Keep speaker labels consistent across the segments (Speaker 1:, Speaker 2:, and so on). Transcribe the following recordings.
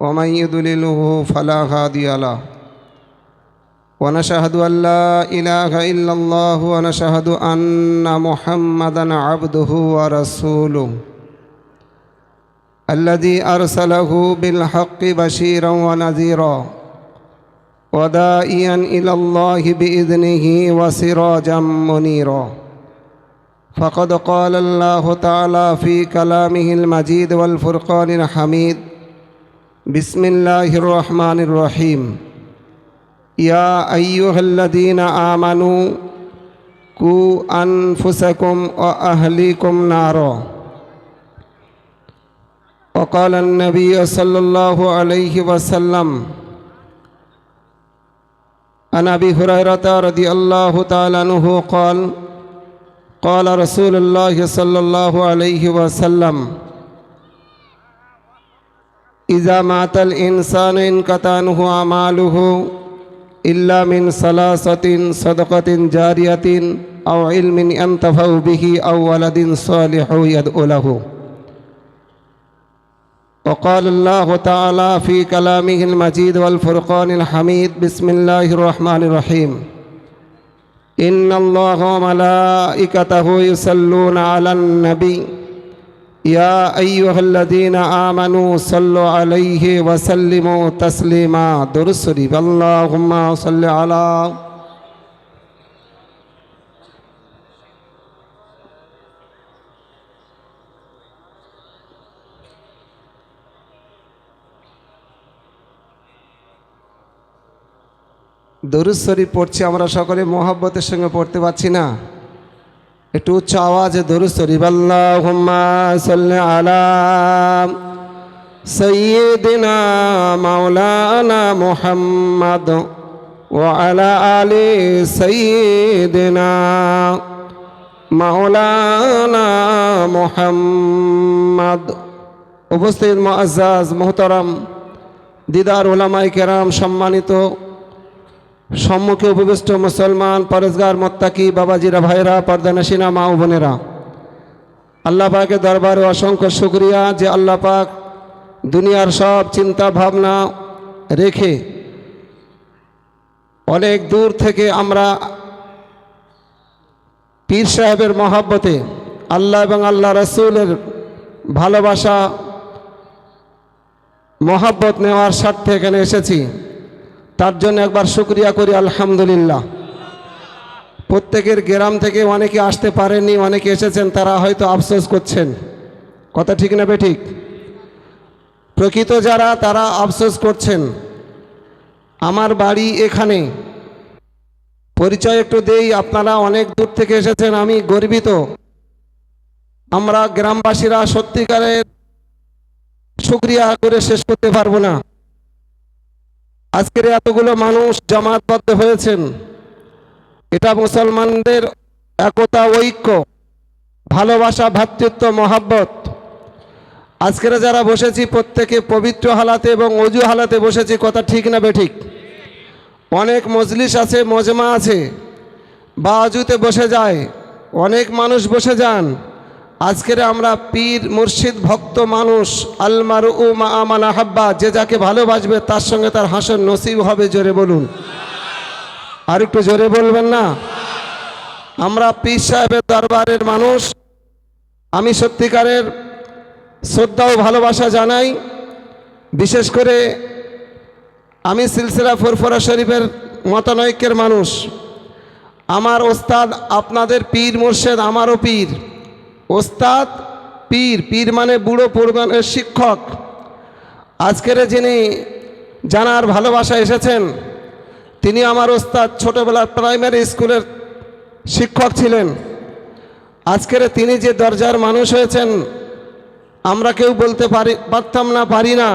Speaker 1: ومن يضلله فلا هادي له ونشهد ان لا اله الا الله ونشهد ان محمدا عبده ورسوله الذي ارسله بالحق بشيرا ونذيرا ودائيا الى الله باذنه وسراجا منيرا فقد قال الله تعالى في كلامه المجيد والفرقان الحميد بسم الله الرحمن الرحيم يا ايها الذين امنوا قوا انفسكم واهليكم نارا وقال النبي صلى الله عليه وسلم عن ابي هريره رضي الله تعالى عنه قال قال رسول الله صلى الله عليه وسلم إذا مات الإنسان انقطع عنه أعماله إلا من ثلاثة صدقة جارية أو علم ينتفع به أو ولد صالح يدعو له. وقال الله تعالى في كلامه المجيد والفرقان الحميد بسم الله الرحمن الرحيم. إن الله وملائكته يصلون على النبي يا أيها الذين آمنوا صلوا عليه وسلموا تسليما درسري اللهم صل على দরুদ শরীফ পড়ছি আমরা সকলে মোহাব্বতের সঙ্গে পড়তে পারছি না একটু উচ্চ আওয়াজে দরুদ শরীফ, আল্লাহুম্মা সাল্লি আলা সাইয়্যিদিনা মাওলানা মুহাম্মদ ওয়া আলা আলি সাইয়্যিদিনা মাওলানা মুহাম্মদ। উপস্থিত মুআজ্জাজ মুহতারাম, দিদার ওলামাই কেরাম সম্মানিত সম্মুখে উপবিষ্ট মুসলমান পরেজগার মোত্তাকি, বাবাজিরা ভাইরা পর্দানাসিনা মা ও বোনেরা। আল্লাহ পাকের দরবারে অসংখ্য শুক্রিয়া যে আল্লাহ পাক দুনিয়ার সব চিন্তা ভাবনা রেখে অনেক দূর থেকে আমরা পীর সাহেবের মহাব্বতে আল্লাহ এবং আল্লাহ রসুলের ভালোবাসা, মহাব্বত নেওয়ার স্বার্থে এখানে এসেছি। তার জন্য একবার শুক্রিয়া করি, আলহামদুলিল্লাহ। প্রত্যেকের গ্রাম থেকে অনেকে আসতে পারেননি, অনেকে এসেছেন, তারা হয়তো আফসোস করছেন। কথা ঠিক না ঠিক প্রকৃত যারা, তারা আফসোস করছেন। আমার বাড়ি এখানে। পরিচয় একটু দেই, আপনারা অনেক দূর থেকে এসেছেন, আমি গর্বিত। আমরা গ্রামবাসীরা সত্যিকারের শুক্রিয়া করে শেষ করতে পারব না। আজকের এতগুলো মানুষ জামাতবদ্ধ হয়েছেন। এটা মুসলমানদের একতা, ঐক্য, ভালোবাসা ভ্রাতৃত্ব মহাব্বত। আজকের যারা বসেছি, প্রত্যেকে পবিত্র হালাতে এবং অজু হালাতে বসেছি, কথা ঠিক না বেঠিক? অনেক মজলিস আছে, মজমা আছে। বা অজুতে বসে যায়। অনেক মানুষ বসে যান। আজকের আমরা পীর মুর্শিদ ভক্ত মানুষ আলমার উ মা আমানা হাব্বা যে যাকে ভালোবাসবে তার সঙ্গে তার হাসন নসিব হবে জোরে বলুন। আর একটু জোরে বলবেন না? আমরা পীর সাহেবের দরবারের মানুষ। আমি সত্যিকারের শ্রদ্ধা ও ভালোবাসা জানাই। বিশেষ করে আমি সিলসিলা ফুরফুরা শরীফের মতানৈক্যের মানুষ। আমার ওস্তাদ, আপনাদের পীর মুর্শেদ আমারও পীর। ওস্তাদ, পীর পীর মানে বুড়ো পূর্বানের শিক্ষক। আজকের যিনি জানার ভালোবাসা এসেছেন, তিনি আমার ওস্তাদ ছোটোবেলার প্রাইমারি স্কুলের শিক্ষক ছিলেন। আজকের তিনি যে দরজার মানুষ হয়েছেন, আমরা কেউ বলতে পারি, পারতাম না, পারি না।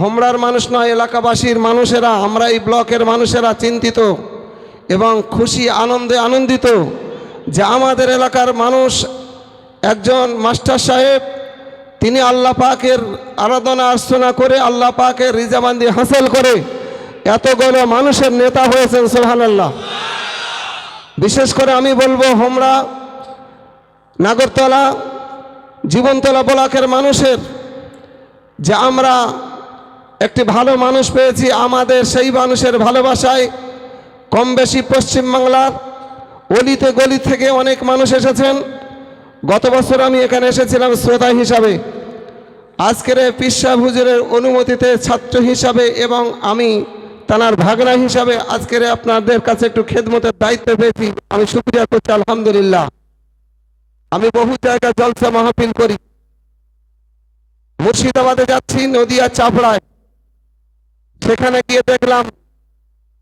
Speaker 1: হোমড়ার মানুষ নয়, এলাকাবাসীর মানুষেরা, আমরা এই ব্লকের মানুষেরা চিন্তিত এবং খুশি, আনন্দে আনন্দিত যে আমাদের এলাকার মানুষ একজন মাস্টার সাহেব, তিনি আল্লাহ পাকের আরাধনা আর্চনা করে আল্লাহ পাকের রিজাবান্দি হাসিল করে এত এতগুলো মানুষের নেতা হয়েছেন সোহান আল্লাহ বিশেষ করে আমি বলব, হোমরা, নাগরতলা, জীবনতলা ব্লকের মানুষের, যে আমরা একটি ভালো মানুষ পেয়েছি, আমাদের সেই মানুষের ভালোবাসায় কম বেশি পশ্চিমবাংলার অলিতে গলি থেকে অনেক মানুষ এসেছেন। গত বছর আমি এখানে এসেছিলাম শ্রোতা হিসাবে। আজকের পিসা হুজুরের অনুমতিতে ছাত্র হিসাবে এবং আমি তানার ভাগনা হিসাবে আজকের আপনাদের কাছে একটু খেদমতের দায়িত্ব পেয়েছি। আমি শুক্রিয়া করছি, আলহামদুলিল্লাহ। আমি বহু জায়গায় জলসা মাহফিল করি। মুর্শিদাবাদে যাচ্ছি নদিয়া চাপড়ায়। সেখানে গিয়ে দেখলাম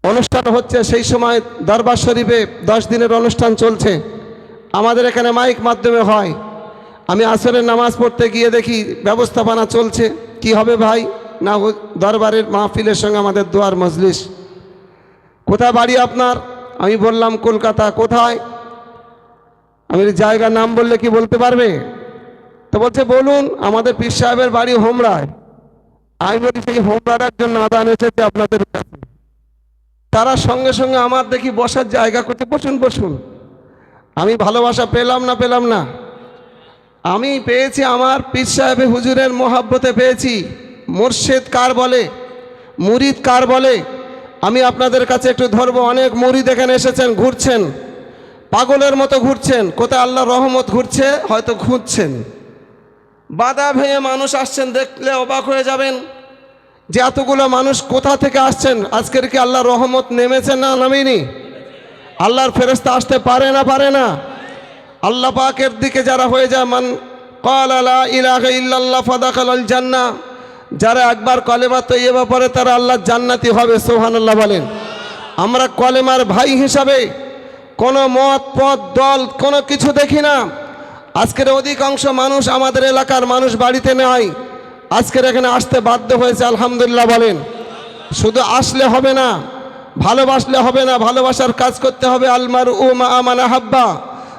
Speaker 1: অনুষ্ঠান হচ্ছে, সেই সময় দরবার শরীফে দশ দিনের অনুষ্ঠান চলছে। আমাদের এখানে মাইক মাধ্যমে হয়। আমি আসরের নামাজ পড়তে গিয়ে দেখি ব্যবস্থাপনা চলছে। কি হবে ভাই? না দরবারের মাহফিলের সঙ্গে আমাদের দোয়ার মজলিস। কোথায় বাড়ি আপনার? আমি বললাম, কলকাতা। কোথায়? আমি জায়গার নাম বললে কি বলতে পারবে? তো বলছে, বলুন, আমাদের পীর সাহেবের বাড়ি হোমরায়। আমি বলি, সেই হোমরার জন্য আদান এসেছে আপনাদের কাছে। তারা সঙ্গে সঙ্গে আমার দেখি বসার জায়গা করতে বসুন বসুন। আমি ভালোবাসা পেলাম না পেলাম না। আমি পেয়েছি আমার পীর সাহেব হুজুরের মোহাব্বতে পেয়েছি। মুর্শেদ কার বলে? মুরিদ কার বলে? আমি আপনাদের কাছে একটু ধরবো, অনেক মুরিদ এখানে এসেছেন, ঘুরছেন। পাগলের মতো ঘুরছেন, কোথায় আল্লাহ রহমত ঘুরছে, হয়তো ঘুরছেন বাধা ভেঙে মানুষ আসছেন, দেখলে অবাক হয়ে যাবেন যে এতগুলো মানুষ কোথা থেকে আসছেন? আজকের কি আল্লাহ রহমত নেমেছে না নামেনি? আল্লাহর ফেরস্তা আসতে পারে না পারে না। আল্লাহ পাকের দিকে যারা হয়ে যায়, মান কল ইলাহা ইল্লাল্লাহ ফাদাখাল আল জান্নাহ, যারা একবার কলেমা তৈবা পরে তারা আল্লাহ জান্নাতি হবে সোহানাল্লাহ বলেন। আমরা কলেমার ভাই হিসাবে কোনো মত, পথ, দল, কোনো কিছু দেখি না। আজকের অধিকাংশ মানুষ আমাদের এলাকার মানুষ বাড়িতে নেয় আজকের এখানে আসতে বাধ্য হয়েছে, আলহামদুলিল্লাহ বলেন। শুধু আসলে হবে না ভালোবাসলে হবে না, ভালোবাসার কাজ করতে হবে। আলমার মা আমানা হাব্বা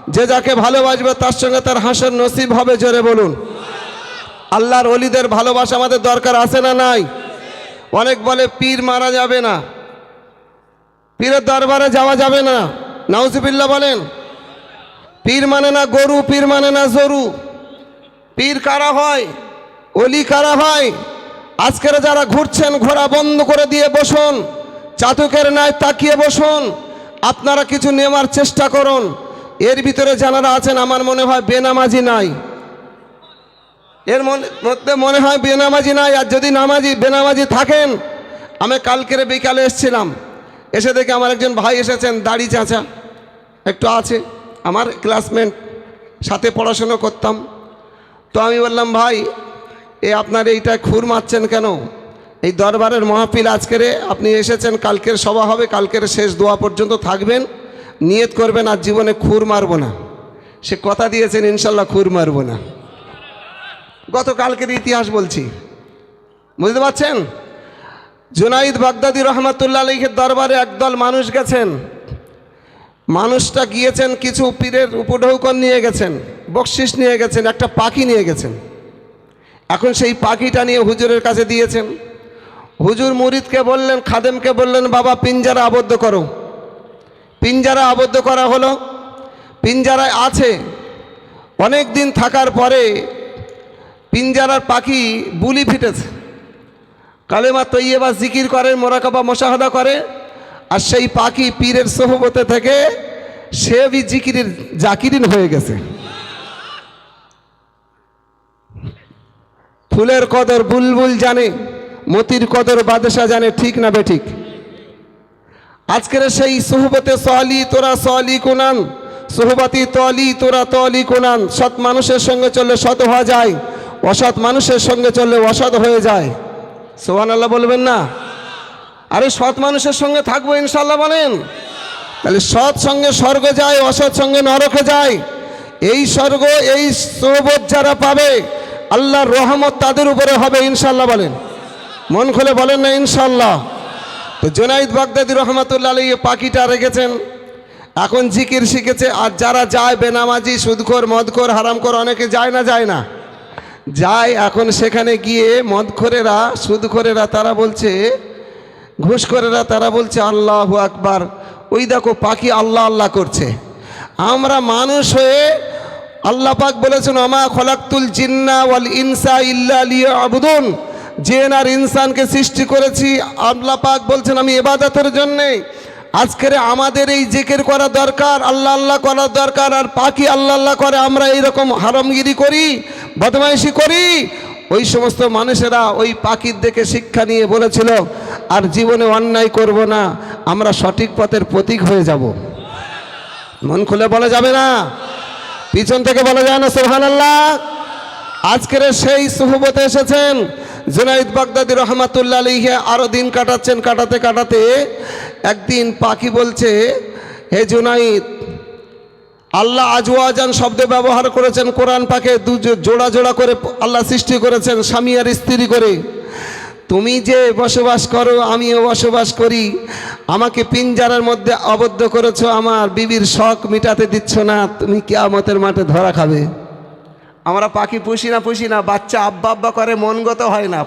Speaker 1: যে যাকে ভালোবাসবে, তার সঙ্গে তার হাসের নসিব হবে, জোরে বলুন। আল্লাহর অলিদের ভালোবাসা আমাদের দরকার আছে না নাই? অনেক বলে পীর মারা যাবে না। পীরের দরবারে যাওয়া যাবে না। নাউজিবিল্লা বলেন, পীর মানে না গরু, পীর মানে না জরু। পীর কারা হয়? অলি কারা হয়? আজকের যারা ঘুরছেন ঘোরা বন্ধ করে দিয়ে বসুন। চাতকের ন্যায় তাকিয়ে বসুন। আপনারা কিছু নেওয়ার চেষ্টা করুন। এর ভিতরে যারা আছেন, আমার মনে হয় বেনামাজি নাই। এর মধ্যে মনে হয় বেনামাজি নাই, আর যদি নামাজি বেনামাজি থাকেন, আমি কালকের বিকালে এসেছিলাম। এসে দেখে আমার একজন ভাই এসেছেন, দাড়ি চাচা। একটু আছে, আমার ক্লাসমেট সাথে পড়াশুনো করতাম। তো আমি বললাম, ভাই, এ আপনার এইটা খুর মারছেন কেন? এই দরবারের মহাপিল আজকের আপনি এসেছেন, কালকের সভা হবে, কালকের শেষ দোয়া পর্যন্ত থাকবেন। নিয়ত করবেন, আর জীবনে খুর মারব না। সে কথা দিয়েছেন, ইনশাল্লাহ খুর মারবো না। গতকালকের ইতিহাস বলছি। বুঝতে পারছেন? জুনাইদ বাগদাদি রহমাতুল্লা আলীর দরবারে একদল মানুষ গেছেন। মানুষটা গিয়েছেন, কিছু পীরের উপঢৌকন নিয়ে গেছেন, বকশিস নিয়ে গেছেন, একটা পাখি নিয়ে গেছেন। এখন সেই পাখিটা নিয়ে হুজুরের কাছে দিয়েছেন। হুজুর মুরিদকে বললেন, খাদেমকে বললেন, বাবা, পিঞ্জারা আবদ্ধ করো। পিঞ্জারা আবদ্ধ করা হলো। পিঞ্জারায় আছে। অনেক দিন থাকার পরে পিঞ্জারার পাখি বুলি ফিটেছে। কালেমা তৈয়বা জিকির করে, মোরাকাবা মোশাহাদা করে, আর সেই পাখি পীরের সোহবতে থেকে সে বি জিকিরের জাকিরিন হয়ে গেছে। ফুলের কদর বুলবুল জানে। মতির কদর বাদশা জানে ঠিক না বেঠিক। আজকের সেই সোহবতে সলি তোরা সলি কোনান, সোহবাতি তলি তোরা তলি কোনান। সৎ মানুষের সঙ্গে চললে সৎ হওয়া যায়, অসৎ মানুষের সঙ্গে চললে অসৎ হয়ে যায়। সোহান আল্লাহ বলবেন না? আরে সৎ মানুষের সঙ্গে থাকব ইনশাল্লাহ বলেন। তাহলে সৎ সঙ্গে স্বর্গ যায়, অসৎ সঙ্গে নরকে যায়। এই স্বর্গ, এই সোহবত যারা পাবে, আল্লাহর রহমত তাদের উপরে হবে ইনশাল্লাহ বলেন। মন খুলে বলেন না ইনশাল্লাহ তো জোনাইদ বাগদাদি রহমতুল্লাহ আলী পাখিটা রেখেছেন। এখন জিকির শিখেছে, আর যারা যায় বেনামাজি, সুদখোর, মদখোর, হারামখোর, অনেকে যায় না যায় না। যায় এখন সেখানে গিয়ে মদখোরেরা, সুদখোরেরা, তারা বলছে, ঘুষখোরেরা, তারা বলছে, আল্লাহ আকবার। ওই দেখো পাখি আল্লাহ আল্লাহ করছে। আমরা মানুষ হয়ে আল্লাহ পাক বলেছেন আমা খলাক্তুল জিন্না ওয়াল ইনসা ইল্লা লিয়া জেন আর ইনসানকে সৃষ্টি করেছি। আল্লাহ পাক বলছেন, আমি এবাদতের জন্যে। আজকের আমাদের এই জেকের করা দরকার, আল্লাহ আল্লাহ করা দরকার, আর পাখি আল্লাহ আল্লাহ করে। আমরা এইরকম হারমগিরি করি, বদমাইশি করি। ওই সমস্ত মানুষেরা ওই পাখির দেখে শিক্ষা নিয়ে বলেছিল, আর জীবনে অন্যায় করব না, আমরা সঠিক পথের প্রতীক হয়ে যাব। মন খুলে বলা যাবে না? পিছন থেকে বলা যায় না সোহান আল্লাহ আজকের সেই সুহবতে এসেছেন জুনাইদ বাগদাদি রহমাতুল্লাহ আলীহে আরও দিন কাটাচ্ছেন, কাটাতে কাটাতে একদিন পাখি বলছে, হে জুনাইদ, আল্লাহ আজওয়াজান শব্দে ব্যবহার করেছেন কোরআন পাকে, দু জোড়া জোড়া করে আল্লাহ সৃষ্টি করেছেন, স্বামী আর স্ত্রী করে। তুমি যে বসবাস করো, আমিও বসবাস করি। আমাকে পিঞ্জারার মধ্যে আবদ্ধ করেছ, আমার বিবির শখ মিটাতে দিচ্ছ না, তুমি কেয়ামতের মাঠে ধরা খাবে। আমরা পাখি পুষি না পুষি না বাচ্চা আব্বা আব্বা করে মনগত হয় না।